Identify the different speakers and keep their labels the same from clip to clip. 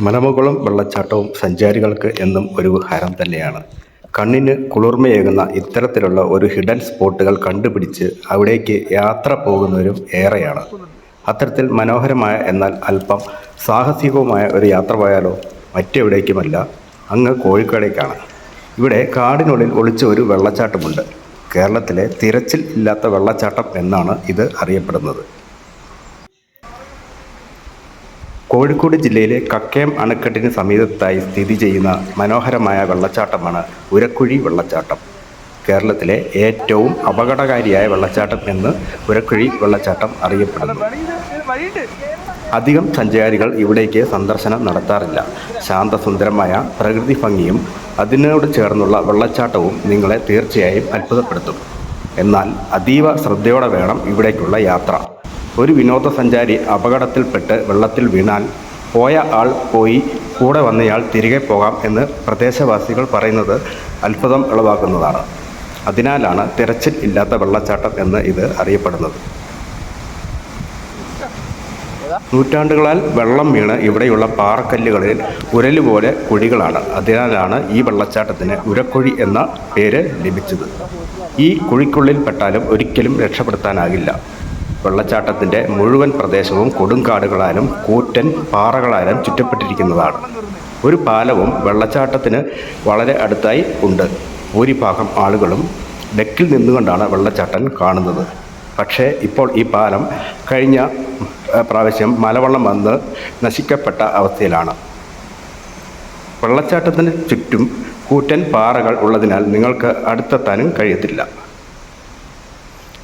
Speaker 1: മലമുകളും വെള്ളച്ചാട്ടവും സഞ്ചാരികൾക്ക് എന്നും ഒരു ഹരം തന്നെയാണ്. കണ്ണിന് കുളിർമയേകുന്ന ഇത്തരത്തിലുള്ള ഒരു ഹിഡൻ സ്പോട്ടുകൾ കണ്ടുപിടിച്ച് അവിടേക്ക് യാത്ര പോകുന്നവരും ഏറെയാണ്. അത്തരത്തിൽ മനോഹരമായ എന്നാൽ അല്പം സാഹസികവുമായ ഒരു യാത്ര പോയാലോ? മറ്റെവിടേക്കുമല്ല. അങ്ങ് കോഴിക്കോടേക്കാണ്. ഇവിടെ കാടിനുള്ളിൽ ഒളിച്ച ഒരു വെള്ളച്ചാട്ടമുണ്ട്. കേരളത്തിലെ തിരച്ചിൽ ഇല്ലാത്ത വെള്ളച്ചാട്ടം എന്നാണ് ഇത് അറിയപ്പെടുന്നത്. കോഴിക്കോട് ജില്ലയിലെ കക്കയം അണക്കെട്ടിന് സമീപത്തായി സ്ഥിതി ചെയ്യുന്ന മനോഹരമായ വെള്ളച്ചാട്ടമാണ് ഉരക്കുഴി വെള്ളച്ചാട്ടം. കേരളത്തിലെ ഏറ്റവും അപകടകാരിയായ വെള്ളച്ചാട്ടം എന്ന് ഉരക്കുഴി വെള്ളച്ചാട്ടം അറിയപ്പെടുന്നു. അധികം സഞ്ചാരികൾ ഇവിടേക്ക് സന്ദർശനം നടത്താറില്ല. ശാന്തസുന്ദരമായ പ്രകൃതി ഭംഗിയും അതിനോട് ചേർന്നുള്ള വെള്ളച്ചാട്ടവും നിങ്ങളെ തീർച്ചയായും അത്ഭുതപ്പെടുത്തും. എന്നാൽ അതീവ ശ്രദ്ധയോടെ വേണം ഇവിടേക്കുള്ള യാത്ര. ഒരു വിനോദസഞ്ചാരി അപകടത്തിൽപ്പെട്ട് വെള്ളത്തിൽ വീണാൽ പോയ ആൾ പോയി കൂടെ വന്നയാൾ തിരികെ പോകാം എന്ന് പ്രദേശവാസികൾ പറയുന്നത് അത്ഭുതം ഉളവാക്കുന്നതാണ്. അതിനാലാണ് തിരച്ചിൽ ഇല്ലാത്ത വെള്ളച്ചാട്ടം എന്ന് ഇത് അറിയപ്പെടുന്നത്. നൂറ്റാണ്ടുകളാൽ വെള്ളം വീണ് ഇവിടെയുള്ള പാറക്കല്ലുകളിൽ ഉരലുപോലെ കുഴികളാണ്. അതിനാലാണ് ഈ വെള്ളച്ചാട്ടത്തിന് ഉരക്കുഴി എന്ന പേര് ലഭിച്ചത്. ഈ കുഴിക്കുള്ളിൽ പെട്ടാലും ഒരിക്കലും രക്ഷപ്പെടുത്താനാകില്ല. വെള്ളച്ചാട്ടത്തിന്റെ മുഴുവൻ പ്രദേശവും കൊടുങ്കാടുകളാലും കൂറ്റൻ പാറകളാലും ചുറ്റപ്പെട്ടിരിക്കുന്നതാണ്. ഒരു പാലവും വെള്ളച്ചാട്ടത്തിന് വളരെ അടുത്തായി ഉണ്ട്. ഭൂരിഭാഗം ആളുകളും ഡെക്കിൽ നിന്നുകൊണ്ടാണ് വെള്ളച്ചാട്ടം കാണുന്നത്. പക്ഷേ ഇപ്പോൾ ഈ പാലം കഴിഞ്ഞ പ്രാവശ്യം മലവെള്ളം വന്ന് നശിക്കപ്പെട്ട അവസ്ഥയിലാണ്. വെള്ളച്ചാട്ടത്തിന് ചുറ്റും കൂറ്റൻ പാറകൾ ഉള്ളതിനാൽ നിങ്ങൾക്ക് അടുത്തെത്താനും കഴിയത്തില്ല.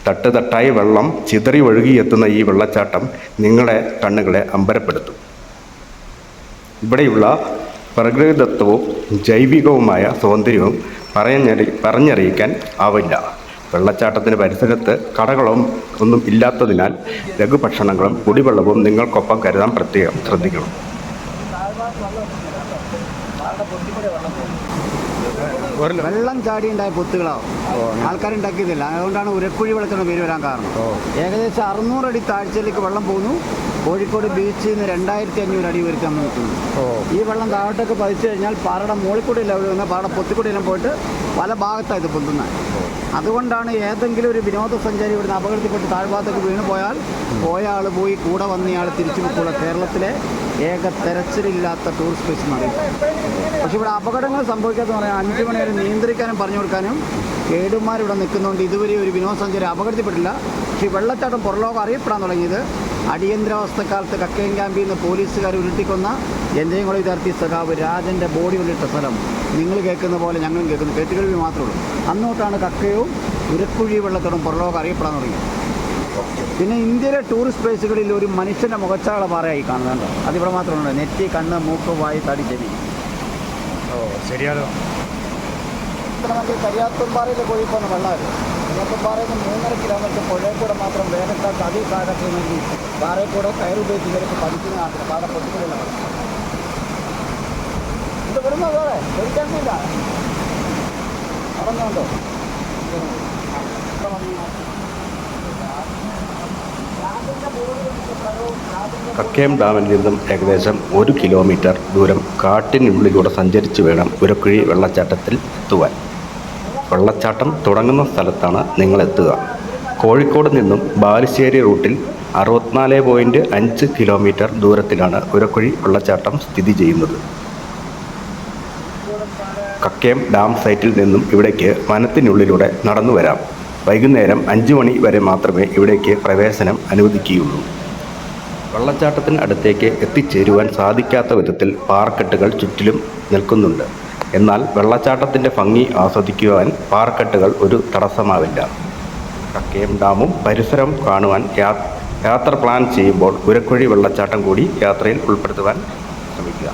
Speaker 1: തട്ട് തട്ടായി വെള്ളം ചിതറി ഒഴുകിയെത്തുന്ന ഈ വെള്ളച്ചാട്ടം നിങ്ങളെ കണ്ണുകളെ അമ്പരപ്പെടുത്തും. ഇവിടെയുള്ള പ്രകൃതിദത്തവും ജൈവികവുമായ സൗന്ദര്യവും പറഞ്ഞറി പറഞ്ഞറിയിക്കാൻ ആവില്ല. വെള്ളച്ചാട്ടത്തിന്റെ പരിസരത്ത് കടകളും ഒന്നും ഇല്ലാത്തതിനാൽ ലഘുഭക്ഷണങ്ങളും കുടിവെള്ളവും നിങ്ങൾക്കൊപ്പം കരുതാൻ പ്രത്യേകം ശ്രദ്ധിക്കണം.
Speaker 2: വെള്ളം ചാടി ഉണ്ടായ പൊത്തുകളാവും ആൾക്കാരുണ്ടാക്കിയതില്ല. അതുകൊണ്ടാണ് ഉരക്കുഴി വെള്ളത്തിന് പേര് വരാൻ കാരണം. ഏകദേശം അറുന്നൂറ് അടി താഴ്ചയിലേക്ക് വെള്ളം പോകുന്നു കോഴിക്കോട് ബീച്ചിൽ നിന്ന് രണ്ടായിരത്തി അഞ്ഞൂറ് അടി ഉയരത്തിൽ നമ്മൾ നിൽക്കുന്നു. ഈ വെള്ളം താഴോട്ടൊക്കെ പതിച്ചു കഴിഞ്ഞാൽ പാറയുടെ മുകളിൽ കൂടെ ലെവൽ വന്ന് പാറയുടെ പൊത്തിക്കൂടിയെല്ലാം പോയിട്ട് പല ഭാഗത്താണ് ഇത് പൊന്തുന്നത്. അതുകൊണ്ടാണ് ഏതെങ്കിലും ഒരു വിനോദസഞ്ചാരി ഇവിടുന്ന് അപകടത്തിൽപ്പെട്ട് താഴ്ഭാഗത്തേക്ക് വീണ് പോയാൽ പോയ ആൾ പോയി കൂടെ വന്നയാൾ തിരിച്ചു പോക്കുള്ള കേരളത്തിലെ ഏക തെരച്ചിലില്ലാത്ത ടൂറിസ്റ്റ് പ്ലേസ് എന്ന് പറയും പക്ഷെ ഇവിടെ അപകടങ്ങൾ സംഭവിക്കാത്തെന്ന് പറയാൻ അഞ്ച് മണി വരെ നിയന്ത്രിക്കാനും പറഞ്ഞു കൊടുക്കാനും ഗൈഡുമാർ ഇവിടെ നിൽക്കുന്നതുകൊണ്ട് ഇതുവരെ ഒരു വിനോദസഞ്ചാരി അപകടത്തിൽപ്പെട്ടില്ല. പക്ഷേ വെള്ളച്ചാട്ടം പുറലോകം അറിയപ്പെടാൻ തുടങ്ങിയത് അടിയന്തരാവസ്ഥക്കാലത്ത് കക്കയം ക്യാമ്പിൽ നിന്ന് പോലീസുകാർ ഉരുട്ടിക്കൊന്ന എന്തേകുളം വിദ്യാർത്ഥി സഖാവ് രാജന്റെ ബോഡി ഉള്ളിട്ട സ്ഥലം. നിങ്ങൾ കേൾക്കുന്ന പോലെ ഞങ്ങളും കേൾക്കുന്നു. കേട്ടുകേൾവി മാത്രമേ ഉള്ളൂ. അന്നോട്ടാണ് കക്കയവും ഉരക്കുഴി വെള്ളത്തോടും പുറലോകം അറിയപ്പെടാൻ തുടങ്ങിയത്. പിന്നെ ഇന്ത്യയിലെ ടൂറിസ്റ്റ് പ്ലേസുകളിൽ ഒരു മനുഷ്യന്റെ മുഖച്ചാള പാറയായി കാണുന്നുണ്ട് അതിവിടെ മാത്രമുണ്ട് നെറ്റി കണ്ണ് മൂക്ക് വായി തടി ചെവി.
Speaker 3: ഓ
Speaker 2: ശരിയാണോ കരിയാത്തുംപാറയിലെ കോഴി പോകുന്ന വെള്ളമാണ് കരിയാത്തുംപാറയിൽ നിന്ന് മൂന്നര കിലോമീറ്റർ പുഴയിൽ കൂടെ മാത്രം വേനൽക്കാലത്ത് അതേ കാലത്ത് വേണ്ടി പാറയിൽ കൂടെ കയറുപയോഗിച്ച് ഇവരൊക്കെ പഠിക്കുന്ന നാട്ടിൽ പാറ പൊട്ടിക്കുന്ന വെള്ളം ഇത് വിടുന്നോ വേറെ? പേടിക്കാനില്ല. പറഞ്ഞോണ്ടോ
Speaker 1: കക്കയം ഡാമിൽ നിന്നും ഏകദേശം ഒരു കിലോമീറ്റർ ദൂരം കാട്ടിനുള്ളിലൂടെ സഞ്ചരിച്ച് വേണം ഉരക്കുഴി വെള്ളച്ചാട്ടത്തിൽ എത്തുവാൻ. വെള്ളച്ചാട്ടം തുടങ്ങുന്ന സ്ഥലത്താണ് നിങ്ങൾ എത്തുക കോഴിക്കോട് നിന്നും ബാലുശ്ശേരി റൂട്ടിൽ അറുപത്തിനാല് പോയിന്റ് അഞ്ച് കിലോമീറ്റർ ദൂരത്തിലാണ് ഉരക്കുഴി വെള്ളച്ചാട്ടം സ്ഥിതി ചെയ്യുന്നത്. കക്കയം ഡാം സൈറ്റിൽ നിന്നും ഇവിടേക്ക് വനത്തിനുള്ളിലൂടെ നടന്നു വരാം വൈകുന്നേരം അഞ്ച് മണി വരെ മാത്രമേ ഇവിടേക്ക് പ്രവേശനം അനുവദിക്കുകയുള്ളൂ. വെള്ളച്ചാട്ടത്തിന് അടുത്തേക്ക് എത്തിച്ചേരുവാൻ സാധിക്കാത്ത വിധത്തിൽ പാറക്കെട്ടുകൾ ചുറ്റിലും നിൽക്കുന്നുണ്ട്. എന്നാൽ വെള്ളച്ചാട്ടത്തിന്റെ ഭംഗി ആസ്വദിക്കുവാൻ പാറക്കെട്ടുകൾ ഒരു തടസ്സമാവില്ല. കക്കയം ഡാമും പരിസരം കാണുവാൻ യാത്ര പ്ലാൻ ചെയ്യുമ്പോൾ ഉരക്കുഴി വെള്ളച്ചാട്ടം കൂടി യാത്രയിൽ ഉൾപ്പെടുത്തുവാൻ ശ്രമിക്കുക.